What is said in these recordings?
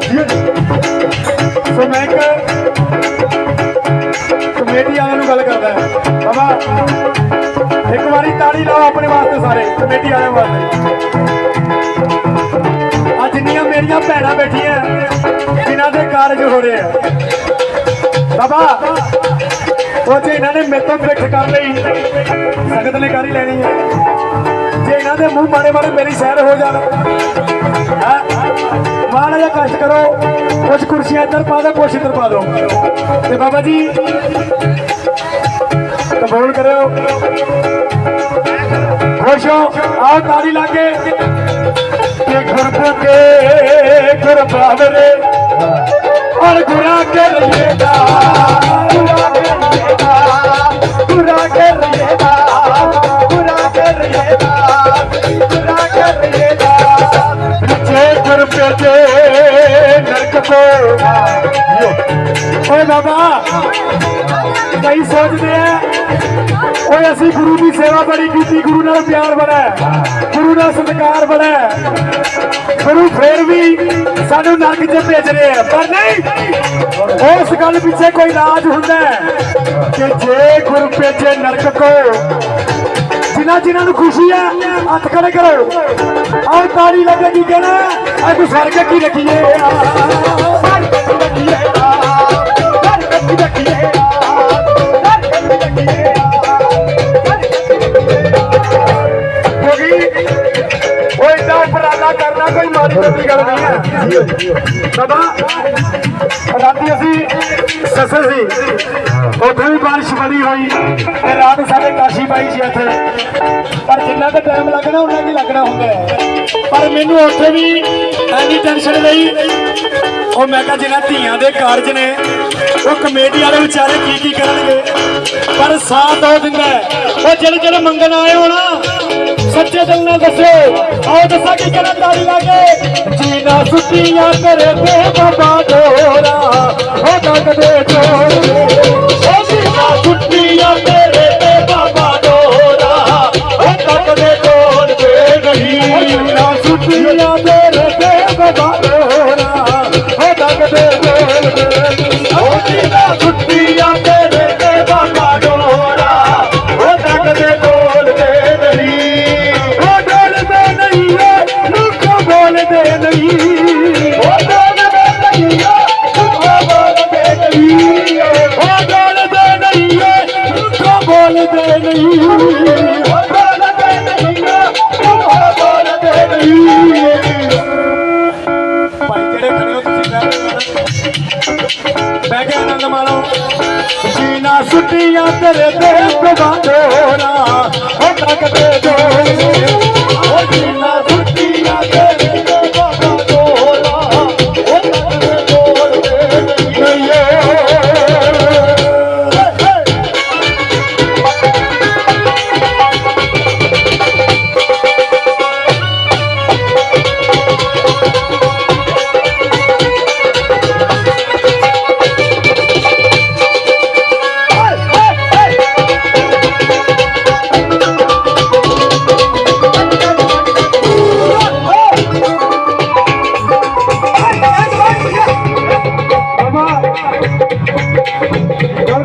ਸੋ ਮੈਂ ਇੱਕ ਕਮੇਟੀ ਵਾਲਿਆਂ ਨੂੰ ਗੱਲ ਕਰਦਾ ਬਾਬਾ, ਇੱਕ ਵਾਰੀ ਤਾੜੀ ਲਾਓ ਆਪਣੇ ਵਾਸਤੇ ਸਾਰੇ ਕਮੇਟੀ ਵਾਲਿਆਂ ਵਾਸਤੇ। ਅੱਜ ਜਿੰਨੀਆਂ ਮੇਰੀਆਂ ਭੈਣਾਂ ਬੈਠੀਆਂ ਜਿਨ੍ਹਾਂ ਦੇ ਕਾਰਜ ਹੋ ਰਹੇ ਆ। ਬਾਬਾ, ਉਹ ਜੇ ਇਹਨਾਂ ਨੇ ਮੇਰੇ ਤੋਂ ਪਿੱਠ ਕਰ ਲਈ, ਸੰਗਤ ਨੇ ਕਰ ਹੀ ਲੈਣੀ ਹੈ? ਜੇ ਇਹਨਾਂ ਦੇ ਮੂੰਹ ਮਾੜੇ ਮਾੜੇ ਮੇਰੀ ਸੈਰ ਹੋ ਜਾਣ ਮਾੜਾ ਜਿਹਾ ਕਸ਼ਟ ਕਰੋ ਕੁਝ ਕੁਰਸੀਆਂ ਇੱਧਰ ਪਾ ਦਿਓ, ਕੁਛ ਇੱਧਰ ਪਾ ਦਿਓ। ਤੇ ਬਾਬਾ ਜੀ, ਕਬੂਲ ਕਰਿਓ। ਖੁਸ਼ ਹੋ, ਆਓ ਤਾਲੀ ਲਾ ਕੇ। ਤੇ ਘਰ ਕੇ ਔਰ ਗੁਰਾ ਕਰ ਲਈਏਗਾ ਬਾਬਾ ਕਈ ਸੋਚਦੇ ਆ, ਓਏ ਅਸੀਂ ਗੁਰੂ ਦੀ ਸੇਵਾ ਬੜੀ ਕੀਤੀ, ਗੁਰੂ ਨਾਲ ਪਿਆਰ ਬੜਾ ਗੁਰੂ ਨਾਲ ਸਤਿਕਾਰ ਬੜਾ ਗੁਰੂ ਫੇਰ ਵੀ ਸਾਨੂੰ ਨਰਕ 'ਚ ਭੇਜ ਰਹੇ ਆ। ਪਰ ਨਹੀਂ, ਉਸ ਗੱਲ ਪਿੱਛੇ ਕੋਈ ਰਾਜ ਹੁੰਦਾ ਕਿ ਜੇ ਗੁਰੂ ਭੇਜੇ ਨਰਕ ਕੋ, ਜਿਨ੍ਹਾਂ ਜਿਨ੍ਹਾਂ ਨੂੰ ਖੁਸ਼ੀ ਹੈ ਹੱਥ ਖੜੇ ਕਰੋ। ਆਹ ਤਾੜੀ ਲੱਗੇਗੀ ਕਹਿਣਾ ਆ ਤੂੰ ਸਵਰਗ ਕੀ ਰੱਖੀਏ ਸਵਰਗ ਕੀ ਰੱਖੀਏ? ਕਰਨਾ ਗੱਲ ਨਹੀਂ ਹੈ। ਸਦਾ ਰਾਤੀ ਅਸੀਂ ਸਸਰ ਸੀ। ਉੱਥੇ ਵੀ ਬਾਰਿਸ਼ ਬੜੀ ਹੋਈ। ਤੇ ਰਾਤ ਸਾਡੇ ਕਾਸ਼ੀ ਪਾਈ ਸੀ ਇੱਥੇ। ਪਰ ਜਿੰਨਾ ਕੁ ਟਾਈਮ ਲੱਗਣਾ ਉਹਨਾਂ ਕੀ ਲੱਗਣਾ ਹੁੰਦਾ ਹੈ। ਪਰ ਮੈਨੂੰ ਉੱਥੇ ਵੀ ਐਨੀ ਟੈਨਸ਼ਨ ਲਈ ਉਹ ਮੈਂ ਕਿਹਾ ਜਿਹਨਾਂ ਧੀਆਂ ਦੇ ਕਾਰਜ ਨੇ, ਉਹ ਕਮੇਟੀ ਵਾਲੇ ਵਿਚਾਰੇ ਕੀ ਕੀ ਕਰਨਗੇ? ਪਰ ਸਾਥ ਉਹ ਦਿੰਦਾ ਹੈ। ਉਹ ਜਿਹੜੇ ਜਿਹੜੇ ਮੰਗਣ ਆਏ ਹੋ ਨਾ ਸੱਚੇ ਦਿਲ ਨਾਲ ਦੱਸੋ। ਆਓ ਦੱਸਾਂ ਕੀ ਕਹਿਣਾ ਤਾੜੀ ਲਾ ਕੇ। ਜੀਨਾ ਸੁੱਤੀਆਂ ਕਰੇ ਤੇ ਬਾਬਾ ਢੋਰਾ ਹੋ ਡੱਕਦੇ ਢੋਲੇ ਉਹ ਬਹਿ ਕੇ ਆਨੰਦ ਮਾਣੋ ਜੀਨਾ ਸੁੱਟੀਆਂ ਤੇਰੇ ਤੇ ਪ੍ਰਭਾਦੋਰਾ ਹੋ ਤੱਕਦੇ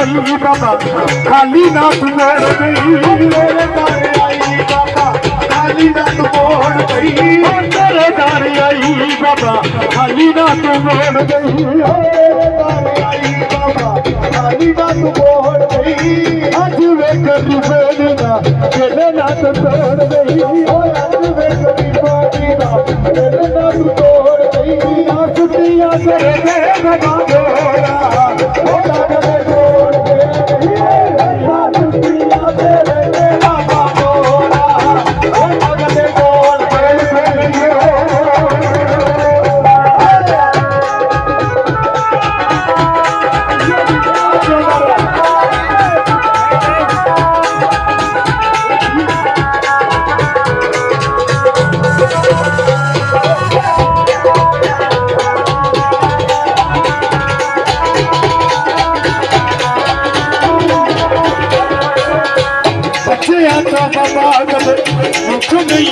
ਆਈ ਬਾਬਾ। ਖਾਲੀ ਨਾ ਤੂੰ ਮੋੜ ਗਈ ਮੇਰੇ ਦਾਰੀ ਆਈ ਬਾਬਾ। ਖਾਲੀ ਨਾ ਤੂੰ ਮੋੜ ਗਈ ਤੇਰੇ ਦਾਰੀ ਆਈ ਬਾਬਾ। ਖਾਲੀ ਨਾ ਤੂੰ ਮੋੜ ਗਈ ਤੇਰੇ ਦਾਰੀ ਆਈ ਬਾਬਾ। ਖਾਲੀ ਨਾ ਤੂੰ ਮੋੜ ਗਈ ਅੱਜ ਵੇਖ ਰੁਪਏ ਦਾ ਤੇਰੇ ਨਾ ਤੂੰ ਤੋੜ ਗਈ। ਓਏ, ਅੱਜ ਵੇਖ ਰੁਪਏ ਦਾ ਤੇਰੇ ਨਾ ਤੂੰ ਤੋੜ ਗਈ। ਆ ਛੁੱਟੀਆਂ ਤੇਰੇ ਦੇ ਲਗਾ ਦੋੜਾ ਬੱਚਿਆਂ ਤੋਂ ਬਾਬਾ ਕਦੇ ਮੁੱਖ ਨਹੀਂ